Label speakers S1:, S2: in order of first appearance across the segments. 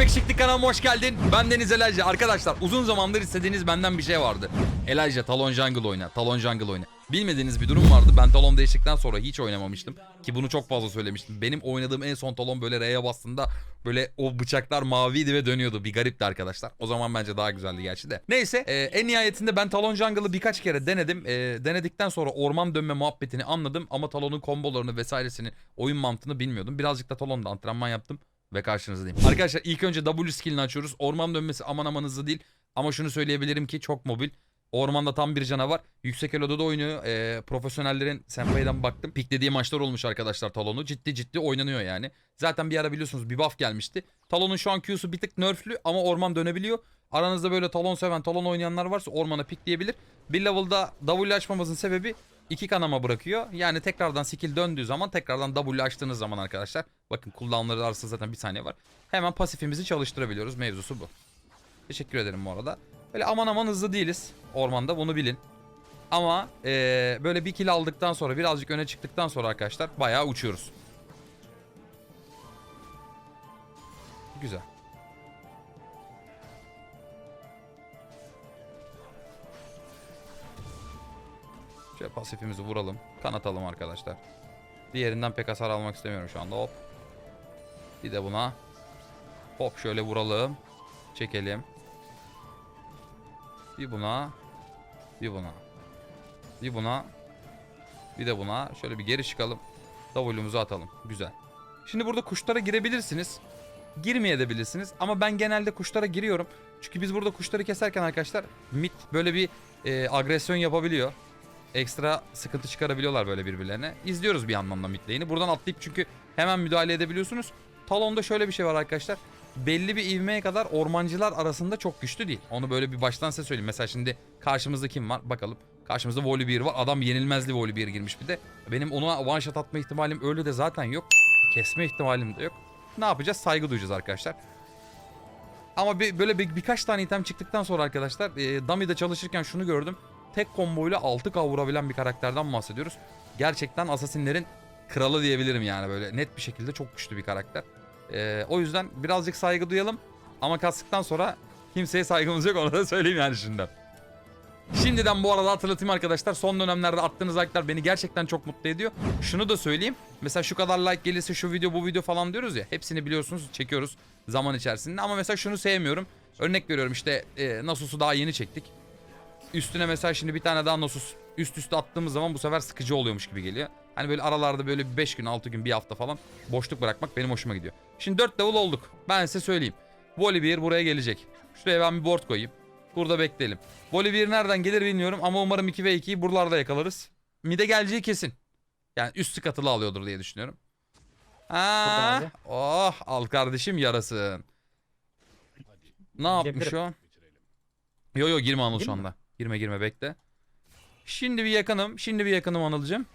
S1: Ekşiklik kanalıma hoş geldin. Ben Deniz Elijah. Arkadaşlar uzun zamandır istediğiniz benden bir şey vardı. Elijah Talon Jungle oyna. Talon Jungle oyna. Bilmediğiniz bir durum vardı. Ben Talon değiştikten sonra hiç oynamamıştım. Ki bunu çok fazla söylemiştim. Benim oynadığım en son Talon böyle R'ye bastığında böyle o bıçaklar maviydi ve dönüyordu. Bir garipti arkadaşlar. O zaman bence daha güzeldi gerçi de. Neyse e, en nihayetinde ben Talon Jungle'ı birkaç kere denedim. E, denedikten sonra orman dönme muhabbetini anladım. Ama Talon'un kombolarını vesairesini oyun mantığını bilmiyordum. Birazcık da Talon'da antrenman yaptım ve karşınızdayım. Arkadaşlar ilk önce W skillini açıyoruz. Orman dönmesi aman aman hızlı değil. Ama şunu söyleyebilirim ki çok mobil. Ormanda tam bir canavar. Yüksek eloda da oynuyor. Ee, profesyonellerin senpai'den baktım. Piklediği maçlar olmuş arkadaşlar Talon'u. Ciddi ciddi oynanıyor yani. Zaten bir ara biliyorsunuz bir buff gelmişti. Talon'un şu an Q'su bir tık nerflü ama orman dönebiliyor. Aranızda böyle Talon seven, Talon oynayanlar varsa ormana pikleyebilir. Bir level'da W açmamızın sebebi iki kanama bırakıyor. Yani tekrardan skill döndüğü zaman tekrardan W açtığınız zaman arkadaşlar. Bakın cooldownları arasında zaten bir saniye var. Hemen pasifimizi çalıştırabiliyoruz. Mevzusu bu. Teşekkür ederim bu arada. Böyle aman aman hızlı değiliz ormanda bunu bilin. Ama eee, böyle bir kill aldıktan sonra birazcık öne çıktıktan sonra arkadaşlar bayağı uçuyoruz. Güzel. Şöyle pasifimizi vuralım. Kanatalım arkadaşlar. Diğerinden pek hasar almak istemiyorum şu anda. Hop. Bir de buna. Hop şöyle vuralım. Çekelim. Bir buna. Bir buna. Bir buna. Bir de buna. Şöyle bir geri çıkalım. W'muzu atalım. Güzel. Şimdi burada kuşlara girebilirsiniz. Girmeyebilirsiniz. Ama ben genelde kuşlara giriyorum. Çünkü biz burada kuşları keserken arkadaşlar mid böyle bir e, agresyon yapabiliyor. Ekstra sıkıntı çıkarabiliyorlar böyle birbirlerine. İzliyoruz bir yandan da mid lane'i. Buradan atlayıp çünkü hemen müdahale edebiliyorsunuz. Talon'da şöyle bir şey var arkadaşlar. Belli bir ivmeye kadar ormancılar arasında çok güçlü değil. Onu böyle bir baştan size söyleyeyim. Mesela şimdi karşımızda kim var? Bakalım. Karşımızda Volibear var. Adam yenilmezli Volibear girmiş bir de. Benim ona one shot atma ihtimalim öyle de zaten yok. Kesme ihtimalim de yok. Ne yapacağız? Saygı duyacağız arkadaşlar. Ama bir, böyle bir, birkaç tane item çıktıktan sonra arkadaşlar e, Dummy'de çalışırken şunu gördüm. Tek komboyla 6K vurabilen bir karakterden bahsediyoruz. Gerçekten Assassin'lerin kralı diyebilirim yani böyle net bir şekilde çok güçlü bir karakter. E, o yüzden birazcık saygı duyalım. Ama kastıktan sonra kimseye saygımız yok onu da söyleyeyim yani şimdiden. Şimdiden bu arada hatırlatayım arkadaşlar. Son dönemlerde attığınız like'lar beni gerçekten çok mutlu ediyor. Şunu da söyleyeyim. Mesela şu kadar like gelirse şu video bu video falan diyoruz ya. Hepsini biliyorsunuz çekiyoruz zaman içerisinde. Ama mesela şunu sevmiyorum. Örnek veriyorum işte e, Nasus'u daha yeni çektik. Üstüne mesela şimdi bir tane daha Nasus üst üste attığımız zaman bu sefer sıkıcı oluyormuş gibi geliyor. Hani böyle aralarda böyle bir 5 gün 6 gün bir hafta falan boşluk bırakmak benim hoşuma gidiyor. Şimdi 4 level olduk. Ben size söyleyeyim. Volibear buraya gelecek. Şuraya ben bir board koyayım. Burada bekleyelim. Volibear nereden gelir bilmiyorum ama umarım 2 ve 2'yi buralarda yakalarız. Mide geleceği kesin. Yani üstü katılı alıyordur diye düşünüyorum. Ha, oh al kardeşim yarasın. Ne yapmış o? Yo yo girme Anıl şu anda. Girme girme bekle. Şimdi bir yakınım. Şimdi bir yakınım Anıl'cım.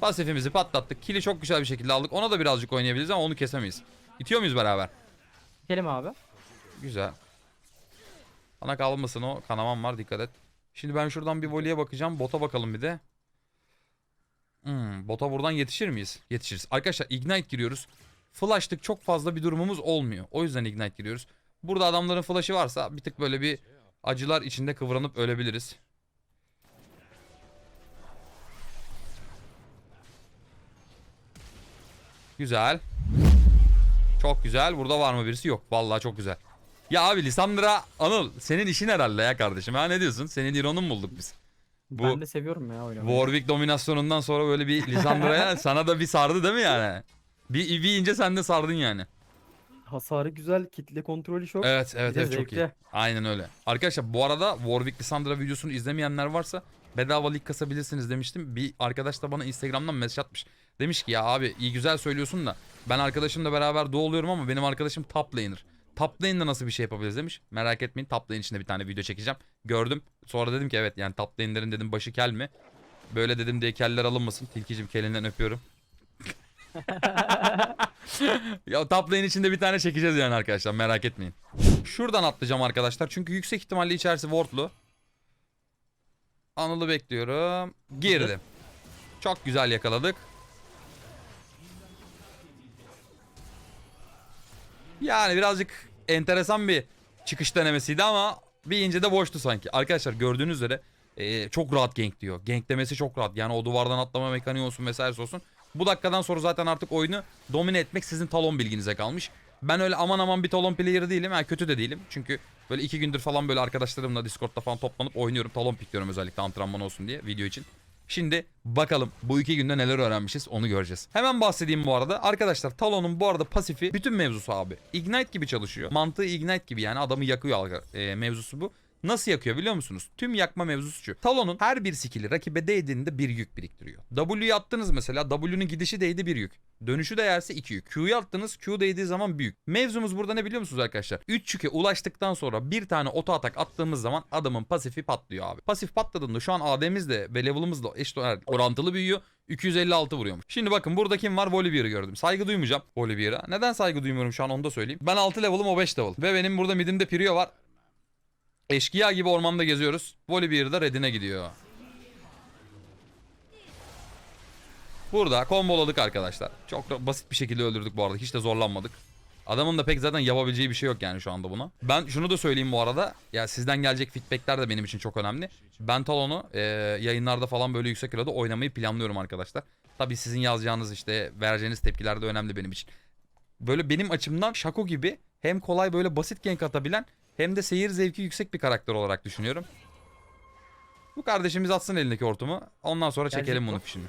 S1: Pasifimizi patlattık. Kili çok güzel bir şekilde aldık. Ona da birazcık oynayabiliriz ama onu kesemeyiz. İtiyor muyuz beraber?
S2: Gidelim abi.
S1: Güzel. Bana kalmasın o. Kanamam var dikkat et. Şimdi ben şuradan bir voleye bakacağım. Bota bakalım bir de. Hmm, bota buradan yetişir miyiz? Yetişiriz. Arkadaşlar ignite giriyoruz. Flash'lık çok fazla bir durumumuz olmuyor. O yüzden ignite giriyoruz. Burada adamların flash'ı varsa bir tık böyle bir acılar içinde kıvranıp ölebiliriz. Güzel. Çok güzel. Burada var mı birisi? Yok. Vallahi çok güzel. Ya abi Lisandra Anıl senin işin herhalde ya kardeşim. Ha ne diyorsun? Senin ironun bulduk biz. Bu
S2: Ben de seviyorum ya oynamayı.
S1: Warwick dominasyonundan sonra böyle bir Lisandra'ya sana da bir sardı değil mi yani? Bir, bir ince sen de sardın yani.
S2: Hasarı güzel, kitle kontrolü çok.
S1: Evet evet
S2: Bir de
S1: evet çok iyi.
S2: zevkli.
S1: Aynen öyle. Arkadaşlar bu arada Warwick Lissandra videosunu izlemeyenler varsa bedava lig kasabilirsiniz demiştim. Bir arkadaş da bana Instagram'dan mesaj atmış. Demiş ki ya abi iyi güzel söylüyorsun da ben arkadaşımla beraber doğuluyorum ama benim arkadaşım top laner. Top lane'de nasıl bir şey yapabiliriz demiş. Merak etmeyin top lane içinde bir tane video çekeceğim. Gördüm. Sonra dedim ki evet yani top lane'lerin dedim başı kel mi? Böyle dedim diye keller alınmasın. Tilkicim kelinden öpüyorum. ya top içinde bir tane çekeceğiz yani arkadaşlar merak etmeyin. Şuradan atlayacağım arkadaşlar. Çünkü yüksek ihtimalle içerisi wardlu. Anıl'ı bekliyorum. Girdim. Çok güzel yakaladık. Yani birazcık enteresan bir çıkış denemesiydi ama bir ince de boştu sanki. Arkadaşlar gördüğünüz üzere e, çok rahat gank diyor. Ganklemesi çok rahat. Yani o duvardan atlama mekaniği olsun vesaire olsun. Bu dakikadan sonra zaten artık oyunu domine etmek sizin talon bilginize kalmış. Ben öyle aman aman bir talon player değilim. Yani kötü de değilim. Çünkü böyle iki gündür falan böyle arkadaşlarımla Discord'da falan toplanıp oynuyorum. Talon pikliyorum özellikle antrenman olsun diye video için. Şimdi bakalım bu iki günde neler öğrenmişiz onu göreceğiz. Hemen bahsedeyim bu arada. Arkadaşlar Talon'un bu arada pasifi bütün mevzusu abi. Ignite gibi çalışıyor. Mantığı Ignite gibi yani adamı yakıyor e, mevzusu bu. Nasıl yakıyor biliyor musunuz? Tüm yakma mevzusu şu. Talon'un her bir skill'i rakibe değdiğinde bir yük biriktiriyor. W'yu attınız mesela W'nun gidişi değdi bir yük. Dönüşü değerse iki yük. Q'yu attınız Q değdiği zaman büyük. Mevzumuz burada ne biliyor musunuz arkadaşlar? 3 yüke ulaştıktan sonra bir tane oto atak attığımız zaman adamın pasifi patlıyor abi. Pasif patladığında şu an AD'miz de ve level'ımız da eşit orantılı büyüyor. 256 vuruyormuş. Şimdi bakın burada kim var? Volibear'ı gördüm. Saygı duymayacağım Volibear'a. Neden saygı duymuyorum şu an onu da söyleyeyim. Ben 6 level'ım o 5 level. Ve benim burada midimde Pirio var. Eşkıya gibi ormanda geziyoruz. Volibear da redine gidiyor. Burada komboladık arkadaşlar. Çok da basit bir şekilde öldürdük bu arada. Hiç de zorlanmadık. Adamın da pek zaten yapabileceği bir şey yok yani şu anda buna. Ben şunu da söyleyeyim bu arada. Ya sizden gelecek feedbackler de benim için çok önemli. Ben Talon'u e, yayınlarda falan böyle yüksek kiloda oynamayı planlıyorum arkadaşlar. Tabii sizin yazacağınız işte vereceğiniz tepkiler de önemli benim için. Böyle benim açımdan Shaco gibi hem kolay böyle basit gank atabilen hem de seyir zevki yüksek bir karakter olarak düşünüyorum. Bu kardeşimiz atsın elindeki hortumu. Ondan sonra
S2: Gelecek
S1: çekelim
S2: bu.
S1: bunun fişini.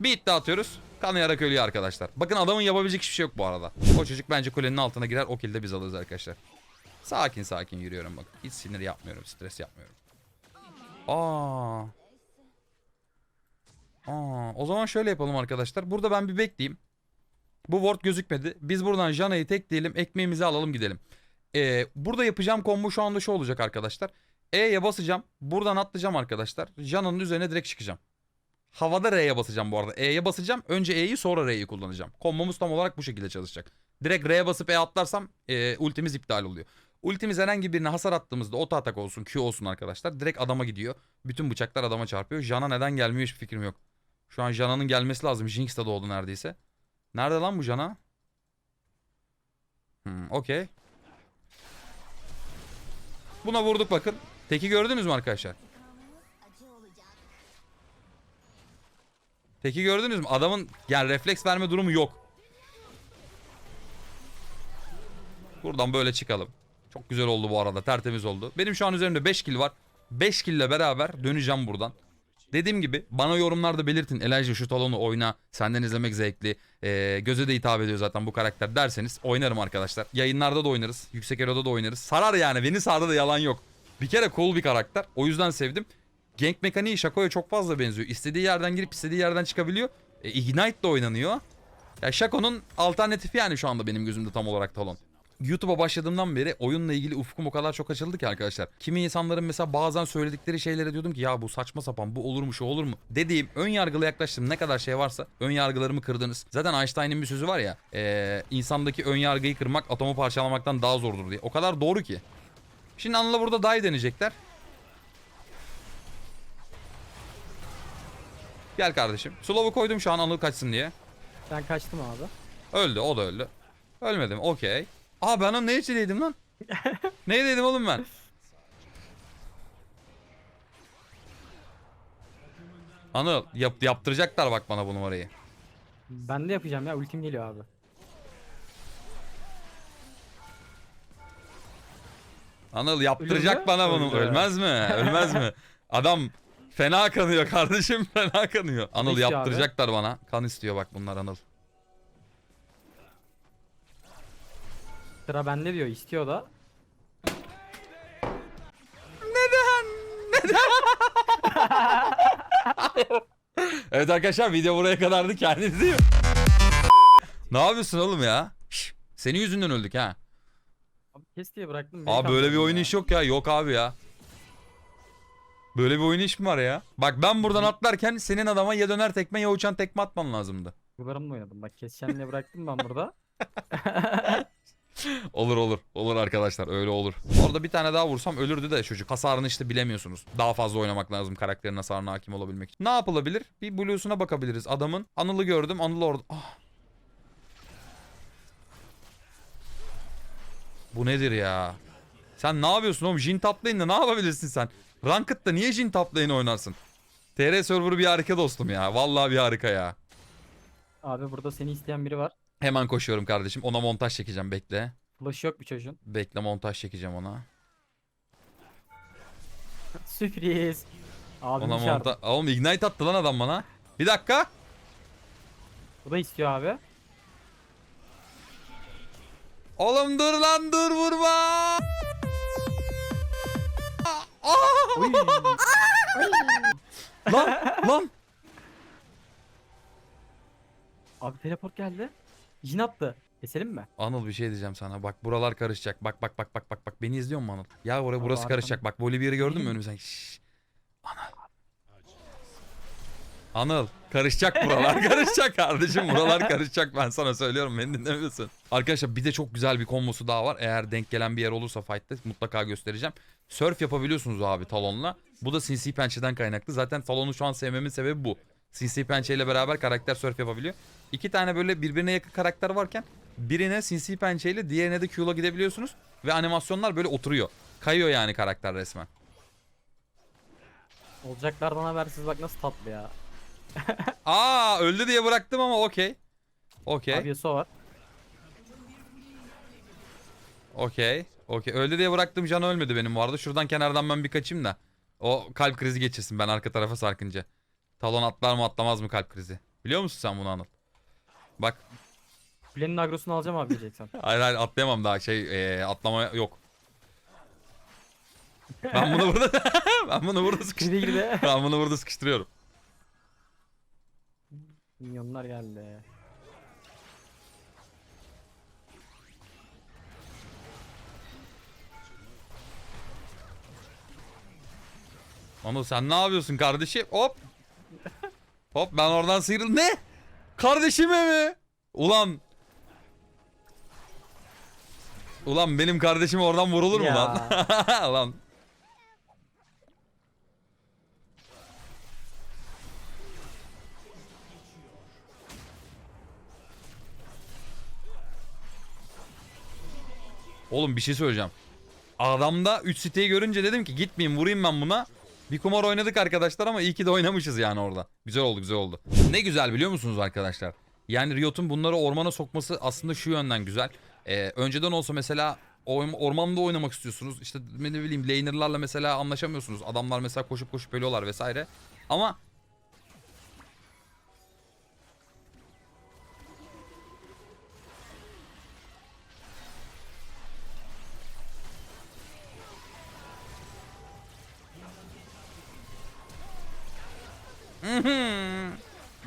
S1: Bir iddia atıyoruz. Kanayarak ölüyor arkadaşlar. Bakın adamın yapabilecek hiçbir şey yok bu arada. O çocuk bence kulenin altına girer. O kilde biz alırız arkadaşlar. Sakin sakin yürüyorum bak. Hiç sinir yapmıyorum. Stres yapmıyorum. Aa. Aa, o zaman şöyle yapalım arkadaşlar. Burada ben bir bekleyeyim. Bu ward gözükmedi. Biz buradan Jana'yı tekleyelim. Ekmeğimizi alalım gidelim. Ee, burada yapacağım combo şu anda şu olacak arkadaşlar. E'ye basacağım. Buradan atlayacağım arkadaşlar. Jana'nın üzerine direkt çıkacağım. Havada R'ye basacağım bu arada. E'ye basacağım. Önce E'yi sonra R'yi kullanacağım. Kombomuz tam olarak bu şekilde çalışacak. Direkt R'ye basıp E atlarsam e, ultimiz iptal oluyor. Ultimiz herhangi birine hasar attığımızda oto atak olsun Q olsun arkadaşlar. Direkt adama gidiyor. Bütün bıçaklar adama çarpıyor. Jana neden gelmiyor hiçbir fikrim yok. Şu an Jana'nın gelmesi lazım. Jinx de doğdu neredeyse. Nerede lan bu Jana? Hmm, okey. Buna vurduk bakın. Teki gördünüz mü arkadaşlar? Teki gördünüz mü? Adamın yani refleks verme durumu yok. Buradan böyle çıkalım. Çok güzel oldu bu arada. Tertemiz oldu. Benim şu an üzerimde 5 kill var. 5 kill ile beraber döneceğim buradan. Dediğim gibi bana yorumlarda belirtin. Elijah şu talonu oyna. Senden izlemek zevkli. Ee, göze de hitap ediyor zaten bu karakter derseniz oynarım arkadaşlar. Yayınlarda da oynarız. Yüksek Elo'da da oynarız. Sarar yani. Beni sardı da yalan yok. Bir kere cool bir karakter. O yüzden sevdim. Gank mekaniği Shaco'ya çok fazla benziyor. İstediği yerden girip istediği yerden çıkabiliyor. E, Ignite de oynanıyor. Ya Shaco'nun alternatifi yani şu anda benim gözümde tam olarak Talon. YouTube'a başladığımdan beri oyunla ilgili ufkum o kadar çok açıldı ki arkadaşlar. Kimi insanların mesela bazen söyledikleri şeylere diyordum ki ya bu saçma sapan bu olur mu şu olur mu dediğim ön yargılı yaklaştım ne kadar şey varsa ön yargılarımı kırdınız. Zaten Einstein'ın bir sözü var ya e, insandaki ön yargıyı kırmak atomu parçalamaktan daha zordur diye. O kadar doğru ki. Şimdi Anıl'a burada dive deneyecekler. Gel kardeşim. Slow'u koydum şu an Anıl kaçsın diye.
S2: Ben kaçtım abi.
S1: Öldü o da öldü. Ölmedim okey. Aa ben onun ne içindeydim lan? ne dedim oğlum ben? Anıl yap, yaptıracaklar bak bana bu numarayı.
S2: Ben de yapacağım ya ultim geliyor abi.
S1: Anıl yaptıracak
S2: Ölür mü?
S1: bana bunu.
S2: Öldü.
S1: Ölmez mi? Ölmez mi? Adam fena kanıyor kardeşim fena kanıyor. Anıl
S2: abi?
S1: yaptıracaklar bana. Kan istiyor bak bunlar Anıl.
S2: Sıra bende diyor istiyor da.
S1: Evet arkadaşlar video buraya kadardı kendinize iyi- Ne yapıyorsun oğlum ya? Şş, senin yüzünden öldük ha.
S2: Abi kes diye bıraktım. beni
S1: Abi böyle bir oyun
S2: ya.
S1: iş yok ya. Yok abi ya. Böyle bir oyun iş mi var ya? Bak ben buradan atlarken senin adama ya döner tekme ya uçan tekme atman lazımdı.
S2: Duygularımla oynadım. Bak keseceğim diye bıraktım ben burada.
S1: olur olur. Olur arkadaşlar öyle olur. Orada bir tane daha vursam ölürdü de çocuk. Hasarını işte bilemiyorsunuz. Daha fazla oynamak lazım karakterin hasarına hakim olabilmek için. Ne yapılabilir? Bir blues'una bakabiliriz adamın. Anıl'ı gördüm. Anıl orada. Ah. Bu nedir ya? Sen ne yapıyorsun oğlum? Jin top lane'de ne yapabilirsin sen? Ranked'da niye Jin top lane oynarsın? TR server'ı bir harika dostum ya. Vallahi bir harika ya.
S2: Abi burada seni isteyen biri var.
S1: Hemen koşuyorum kardeşim. Ona montaj çekeceğim bekle.
S2: Flash yok bir çocuğun.
S1: Bekle montaj çekeceğim ona.
S2: Sürpriz. Abi
S1: Ona montaj... Oğlum ignite attı lan adam bana. Bir dakika.
S2: Bu da istiyor abi.
S1: Oğlum dur lan dur vurma. Aa!
S2: Uy.
S1: lan lan.
S2: abi teleport geldi. Jin attı. Keselim mi?
S1: Anıl bir şey diyeceğim sana. Bak buralar karışacak. Bak bak bak bak bak bak. Beni izliyor musun Anıl? Ya oraya burası
S2: arkam-
S1: karışacak. Bak Volibear'ı gördün mü önümüzden? Şşş. Anıl. Anıl karışacak buralar karışacak kardeşim buralar karışacak ben sana söylüyorum beni dinlemiyorsun. Arkadaşlar bir de çok güzel bir kombosu daha var eğer denk gelen bir yer olursa fight'ta mutlaka göstereceğim. Surf yapabiliyorsunuz abi talonla bu da sinsi pençeden kaynaklı zaten talonu şu an sevmemin sebebi bu. Sinsi pençeyle beraber karakter surf yapabiliyor. İki tane böyle birbirine yakın karakter varken birine sinsi pençeyle diğerine de Q'la gidebiliyorsunuz ve animasyonlar böyle oturuyor. Kayıyor yani karakter resmen.
S2: Olacaklardan habersiz bak nasıl tatlı ya.
S1: Aa öldü diye bıraktım ama okey. Okey.
S2: Abi Yasuo var.
S1: Okey. Okey. Öldü diye bıraktım can ölmedi benim vardı. Şuradan kenardan ben bir kaçayım da. O kalp krizi geçirsin ben arka tarafa sarkınca. Talon atlar mı atlamaz mı kalp krizi? Biliyor musun sen bunu Anıl? Bak.
S2: Kulenin agrosunu alacağım abi diyeceksen.
S1: Hayır hayır atlayamam daha şey eee, atlama yok. Ben bunu burada ben bunu burada
S2: Girdi girdi.
S1: ben bunu burada sıkıştırıyorum.
S2: Milyonlar geldi.
S1: Anıl sen ne yapıyorsun kardeşim? Hop. Hop ben oradan sıyrıldım. Ne? Kardeşime mi? Ulan. Ulan benim kardeşim oradan vurulur mu
S2: Ya.
S1: lan? Ulan. Oğlum bir şey söyleyeceğim. Adamda 3 siteyi görünce dedim ki gitmeyeyim vurayım ben buna. Bir kumar oynadık arkadaşlar ama iyi ki de oynamışız yani orada. Güzel oldu güzel oldu. Ne güzel biliyor musunuz arkadaşlar? Yani Riot'un bunları ormana sokması aslında şu yönden güzel. Ee, önceden olsa mesela ormanda oynamak istiyorsunuz. İşte ne bileyim laner'larla mesela anlaşamıyorsunuz. Adamlar mesela koşup koşup ölüyorlar vesaire. Ama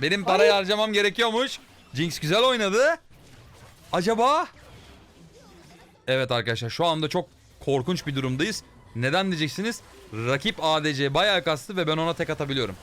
S1: Benim parayı harcamam gerekiyormuş. Jinx güzel oynadı. Acaba? Evet arkadaşlar şu anda çok korkunç bir durumdayız. Neden diyeceksiniz? Rakip ADC bayağı kastı ve ben ona tek atabiliyorum.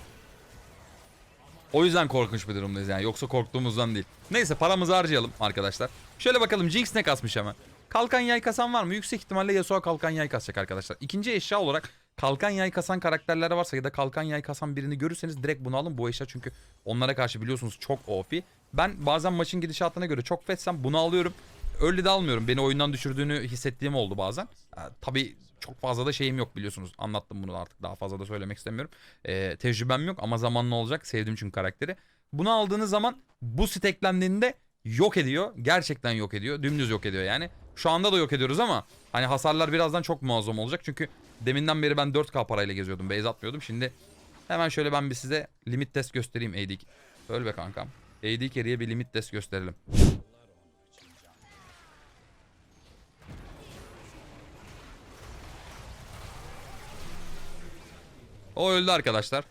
S1: O yüzden korkunç bir durumdayız yani. Yoksa korktuğumuzdan değil. Neyse paramızı harcayalım arkadaşlar. Şöyle bakalım Jinx ne kasmış hemen. Kalkan yay kasan var mı? Yüksek ihtimalle Yasuo kalkan yay kasacak arkadaşlar. İkinci eşya olarak kalkan yay kasan karakterler varsa ya da kalkan yay kasan birini görürseniz direkt bunu alın. Bu eşya çünkü onlara karşı biliyorsunuz çok OP. Ben bazen maçın gidişatına göre çok fetsem bunu alıyorum. Öyle de almıyorum. Beni oyundan düşürdüğünü hissettiğim oldu bazen. Ee, tabii çok fazla da şeyim yok biliyorsunuz. Anlattım bunu artık daha fazla da söylemek istemiyorum. Ee, tecrübem yok ama zamanla olacak. Sevdim çünkü karakteri. Bunu aldığınız zaman bu steklendiğinde yok ediyor. Gerçekten yok ediyor. Dümdüz yok ediyor yani. Şu anda da yok ediyoruz ama hani hasarlar birazdan çok muazzam olacak. Çünkü deminden beri ben 4K parayla geziyordum. Base atmıyordum. Şimdi hemen şöyle ben bir size limit test göstereyim AD. Öl be kankam. AD carry'e bir limit test gösterelim. O öldü arkadaşlar.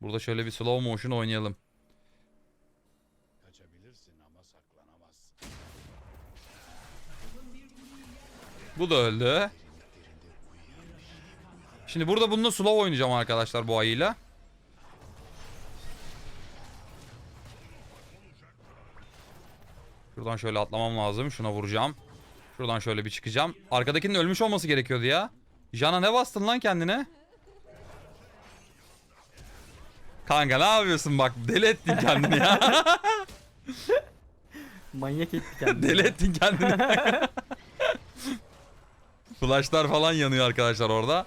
S1: Burada şöyle bir slow motion oynayalım. Bu da öldü. Şimdi burada bununla slow oynayacağım arkadaşlar bu ayıyla. Şuradan şöyle atlamam lazım. Şuna vuracağım. Şuradan şöyle bir çıkacağım. Arkadakinin ölmüş olması gerekiyordu ya. Jana ne bastın lan kendine? Kanka ne yapıyorsun bak deli ettin kendini ya.
S2: Manyak etti kendini.
S1: Deli ettin kendini. Flashlar falan yanıyor arkadaşlar orada.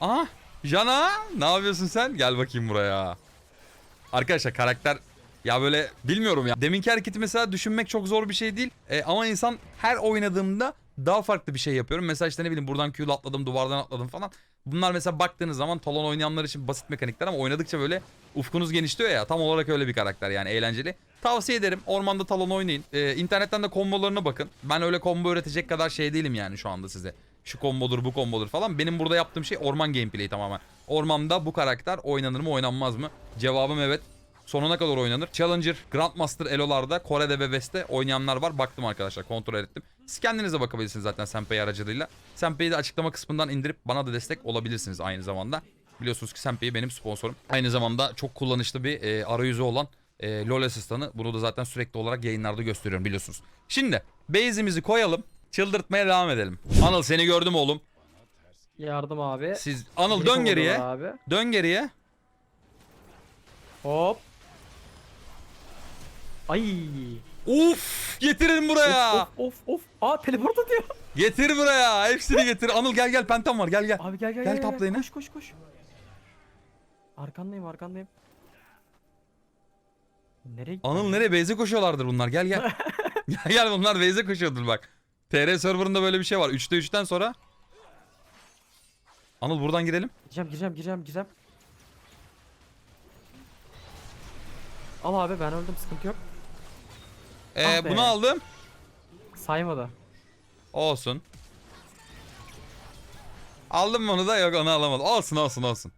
S1: Aha Jana ne yapıyorsun sen? Gel bakayım buraya. Arkadaşlar karakter ya böyle bilmiyorum ya. Deminki hareketi mesela düşünmek çok zor bir şey değil. E, ama insan her oynadığımda daha farklı bir şey yapıyorum. Mesela işte ne bileyim buradan Q'lu atladım, duvardan atladım falan. Bunlar mesela baktığınız zaman talon oynayanlar için basit mekanikler ama oynadıkça böyle ufkunuz genişliyor ya. Tam olarak öyle bir karakter yani eğlenceli. Tavsiye ederim. Ormanda talon oynayın. Ee, internetten de kombolarına bakın. Ben öyle combo öğretecek kadar şey değilim yani şu anda size. Şu kombodur bu kombodur falan. Benim burada yaptığım şey orman gameplay tamamen. Ormanda bu karakter oynanır mı oynanmaz mı? Cevabım evet. Sonuna kadar oynanır. Challenger, Grandmaster Elo'larda Kore'de ve West'te oynayanlar var. Baktım arkadaşlar kontrol ettim. Siz kendinize bakabilirsiniz zaten Senpei aracılığıyla. Senpei'yi de açıklama kısmından indirip bana da destek olabilirsiniz aynı zamanda. Biliyorsunuz ki Senpei benim sponsorum. Aynı zamanda çok kullanışlı bir e, arayüzü olan e, LoL asistanı. Bunu da zaten sürekli olarak yayınlarda gösteriyorum biliyorsunuz. Şimdi base'imizi koyalım. Çıldırtmaya devam edelim. Anıl seni gördüm oğlum.
S2: Yardım abi.
S1: Siz Anıl dön geriye.
S2: Abi.
S1: Dön geriye.
S2: Hop. Ay.
S1: Uf! Getirin buraya.
S2: Of of of. Aa teleport atıyor.
S1: Getir buraya. Hepsini getir. Anıl gel gel pentam var gel gel.
S2: Abi gel gel
S1: Gel
S2: gel.
S1: lane'e.
S2: Koş koş koş. Arkandayım arkandayım. Nereye?
S1: Anıl nereye? Base'e koşuyorlardır bunlar. Gel gel. gel gel bunlar base'e koşuyordur bak. TR serverında böyle bir şey var. 3'te 3'ten sonra. Anıl buradan girelim.
S2: Gireceğim gireceğim gireceğim gireceğim. Al abi ben öldüm sıkıntı yok.
S1: Ee,
S2: Ah be.
S1: bunu aldım.
S2: Saymadı.
S1: Olsun. Aldım mı onu da yok onu alamadım. Olsun olsun olsun.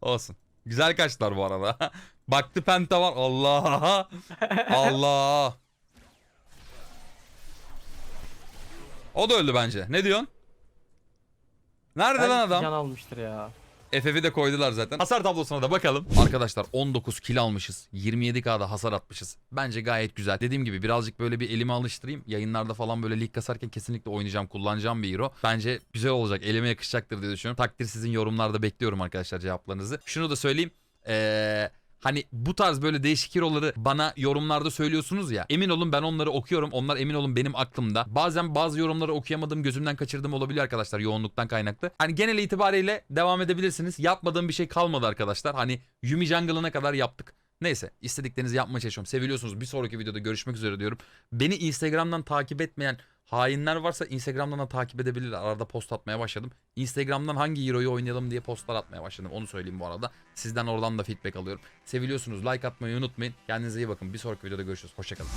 S1: Olsun. Güzel kaçtılar bu arada. Baktı penta var. Allah. Allah. O da öldü bence. Ne diyorsun? Nerede lan adam?
S2: Can almıştır ya.
S1: FF'i de koydular zaten. Hasar tablosuna da bakalım. Arkadaşlar 19 kill almışız. 27k'da hasar atmışız. Bence gayet güzel. Dediğim gibi birazcık böyle bir elime alıştırayım. Yayınlarda falan böyle lig kasarken kesinlikle oynayacağım, kullanacağım bir hero. Bence güzel olacak. Elime yakışacaktır diye düşünüyorum. Takdir sizin yorumlarda bekliyorum arkadaşlar cevaplarınızı. Şunu da söyleyeyim. Eee... Hani bu tarz böyle değişik hero'ları bana yorumlarda söylüyorsunuz ya. Emin olun ben onları okuyorum. Onlar emin olun benim aklımda. Bazen bazı yorumları okuyamadığım, gözümden kaçırdığım olabiliyor arkadaşlar yoğunluktan kaynaklı. Hani genel itibariyle devam edebilirsiniz. Yapmadığım bir şey kalmadı arkadaşlar. Hani Yumi Jungle'ına kadar yaptık. Neyse istediklerinizi yapmaya çalışıyorum. Seviliyorsunuz. Bir sonraki videoda görüşmek üzere diyorum. Beni Instagram'dan takip etmeyen hainler varsa Instagram'dan da takip edebilirler. Arada post atmaya başladım. Instagram'dan hangi hero'yu oynayalım diye postlar atmaya başladım. Onu söyleyeyim bu arada. Sizden oradan da feedback alıyorum. Seviliyorsunuz. Like atmayı unutmayın. Kendinize iyi bakın. Bir sonraki videoda görüşürüz. Hoşçakalın.